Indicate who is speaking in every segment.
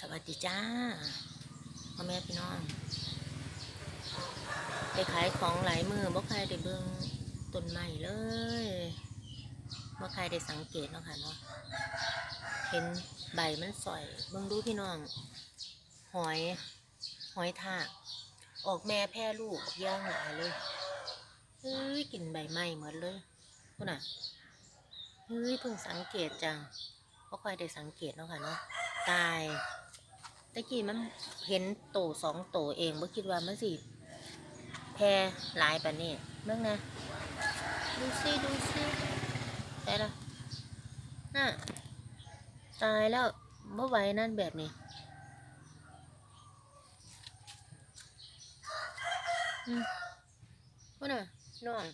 Speaker 1: สวัสดีจ้าพ่อแม่พี่น้องไปขายของหลายมือบ่ใครได้เบิ่งต้นไม้เลยบ่ใครได้สังเกตเนาะค่ะเนาะเห็นใบมันสอยเบิ่งดูพี่น้อง หอย หอยทากออกแม่แพร่ลูกย่างหลายเลยเฮ้ยกลิ่นใบไม้หมดเลยพุ่นน่ะเฮ้ยเพิ่งสังเกตจังบ่ค่อยได้สังเกตเนาะค่ะเนาะตาย ตะกี้มันเห็นโตสองโตเองบ่คิดว่ามันสิแพร่หลายปานนี้เบิ่งนะดูสิดูสิได้ละน่ะตายแล้วบ่ไหวนั่นแบบนี้ อืมว่าน่ะน้อง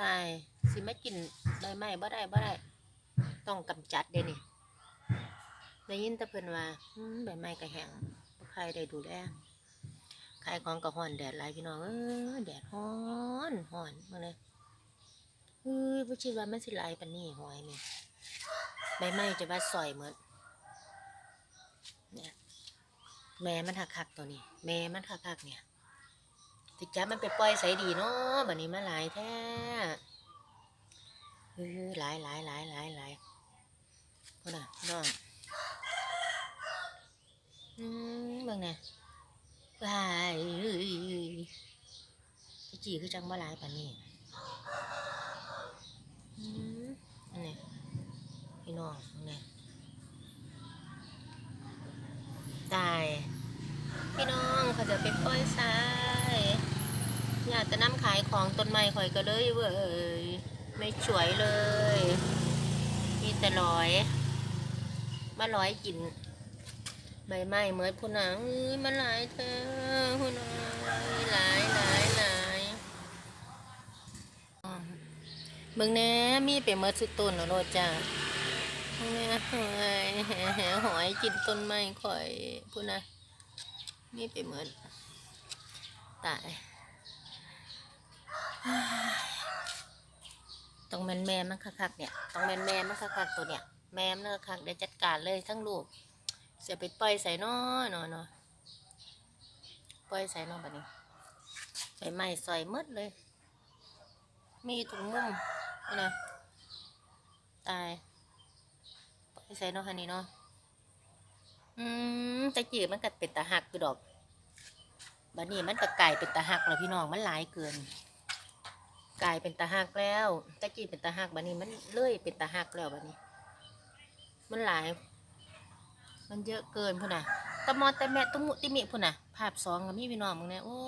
Speaker 1: ตาย สิมากินใบไหมบ่ได้บ่ได้ ต้องกำจัดเด้นี่ ได้ยินแต่เพิ่นว่าใบไม้ก็แหงใครได้ดูแลขายของก็ฮ้อนแดดหลายพี่น้องเออแดดฮ้อนฮ้อนมาเลยเอ้ยบ่คิดว่ามันสิหลปานนี้หอยนี่ใบไม้จะว่าสอยเหมดเนี่ยแม่มันคักๆตัวนี้ แม่มันคักๆเนี่ยติจับมันไปปล่อยใส่ดีเนาะบัดนี้มาหลายแท้เออหลายหลายหลายหลายหลายพ่นน่ะน้อง อืมเบิ่งน่ะวายเอ้ยที่จีคือจังบ่หลายปานนี้อืมอันนี้พี่น้องอันนี้ตาย พี่น้องเขาจะไปปล่อยทรายอยากจะนำขายของต้นไม้ข่อยก็เลยเว้ยไม่สวยเลย มีแต่ร้อย มาร้อยกินใบไม้เหมือนผู้หนังมันหลายเธอผู้หนังหลายหลายหลายอ๋อเบิ่งแน่มีไปเมื่อสุดต้นแล้วโลดจ้าเบิ่งแห่หอยแหหอยกินต้นไม้ข่อยผู้นะนี่ไปเหมือนตายต้องแมนแม่มันคักๆเนี่ยต้องแมนแม่มันคักๆตัวเนี่ย แม่มันคักเดี๋ยวจัดการเลยทั้งลูกเสียไปปล่อยใส่น้อน้อน้อปล่อยใส่น้อแบบนี้ใส่ไม้ใส่หมดเลย มีถุงมุมนี่นะตายปล่อยใส่น้อฮันนี่เนาะอืมตะกี้มันก็เป็นตาหักอยู่ดอกบัดนี้มันก็กลายเป็นตาหักแล้วพี่น้องมันหลายเกินกลายเป็นตาหักแล้วตะกี้เป็นตาหักบัดนี้มันเลื่อยเป็นตาหักแล้วบัดนี้ มันหลาย มันเยอะเกินพุ่นน่ะตะมอแต่แม่ตุ้มุติมิพุ่นน่ะ ภาพสองกับมีพี่น้องมึงเนี่ยโอ้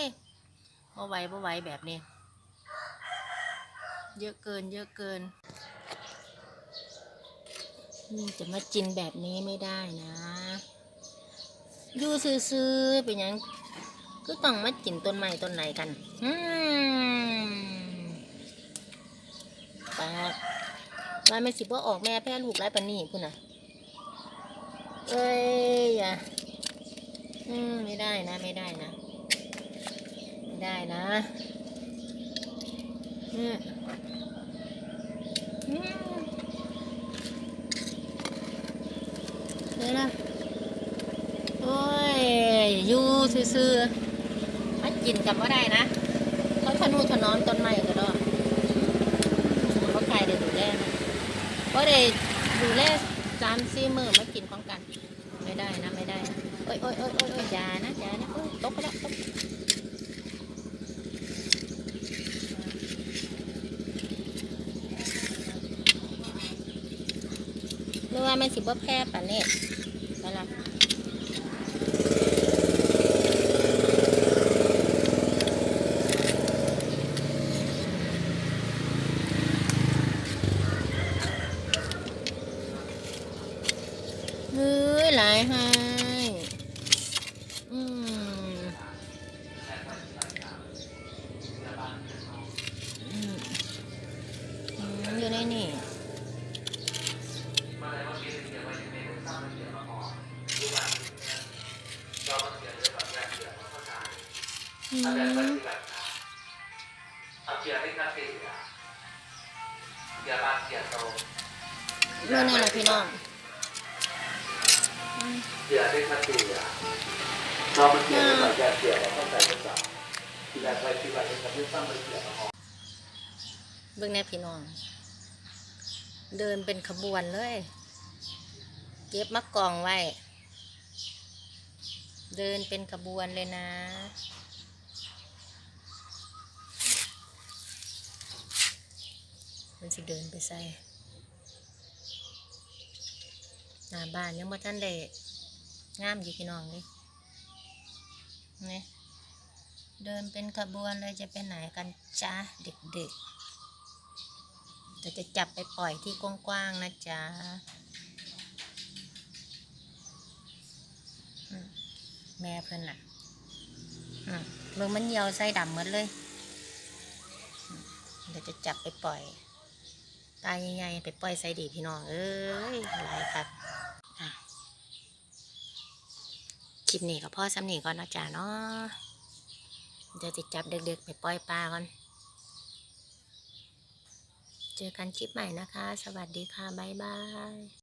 Speaker 1: ยบ่ไหวบ่ไหวแบบนี้ เยอะเกิน เยอะเกินนี่จะมากินแบบนี้ไม่ได้นะอยู่ซื้อๆเป็นยังก็ต้องมากินต้นไม้ต้นไหนกัน อืมป ว่าไม่สิบ่ออกแม่แพ้ลูกไรปานนี่คุณน่ะ เอ้ยอย่าอืมไม่ได้นะ ไม่ได้นะ ไม่ได้นะอืมอืมเดี๋ยนะโอ้ยอยู่ซื่อๆมากินกับว่าได้นะเขาทะนุถนอมต้นไม้ก็ได้เพราะใครได้ดูแล นะเพราะได้ดูแลสามสี่มือมากินขอมกัน ไม่ได้นะไม่ได้นะโอ้ยโอ้ยโอ้ยโอ้ยโอ้ยอยานะอยานะโอ้ยตกไปแล้วตกเรือว่ามันสิบ่แพ้ปะเนี่
Speaker 2: ย
Speaker 1: เมื่อนี่แหละพี่น้อง
Speaker 2: เสียได้ค่าเสียเรามันเสียได้หลายแบบเสียเราต้องใส่ภาษาที่แรกไปที่แรกเป็นการเลือกตั้งมันเสียมาออก
Speaker 1: เบิ่งแน่พี่น้อง เดินเป็นขบวนเลย เก็บมะกองไว้ เดินเป็นขบวนเลยนะ มันสิเดินไปใส่หน้าบ้านยังบ่ทันได้งามอยู่พี่น้องนี่นี่เดินเป็นขบวนเลยจะไปไหนกันจ้าเด็กๆจะจะจับไปปล่อยที่กว้างๆนะจ๊ะแม่เพิ่นน่ะอืมเบิ่งมันเหี่ยวใส่ดำหมดเลย เดี๋ยวจะจับไปปล่อย ตายใหญ่ๆไปปล่อยใส่ดีพี่น้อง เอ้ยหลายครับคลิปนี้ก็พ่อสำนีก่อนนาะจ๊ะเนาะเดี๋ยวจะจับเด็กๆ ไปปล่อยปลาก่อน เจอกันคลิปใหม่นะคะ สวัสดีค่ะ บ๊ายบาย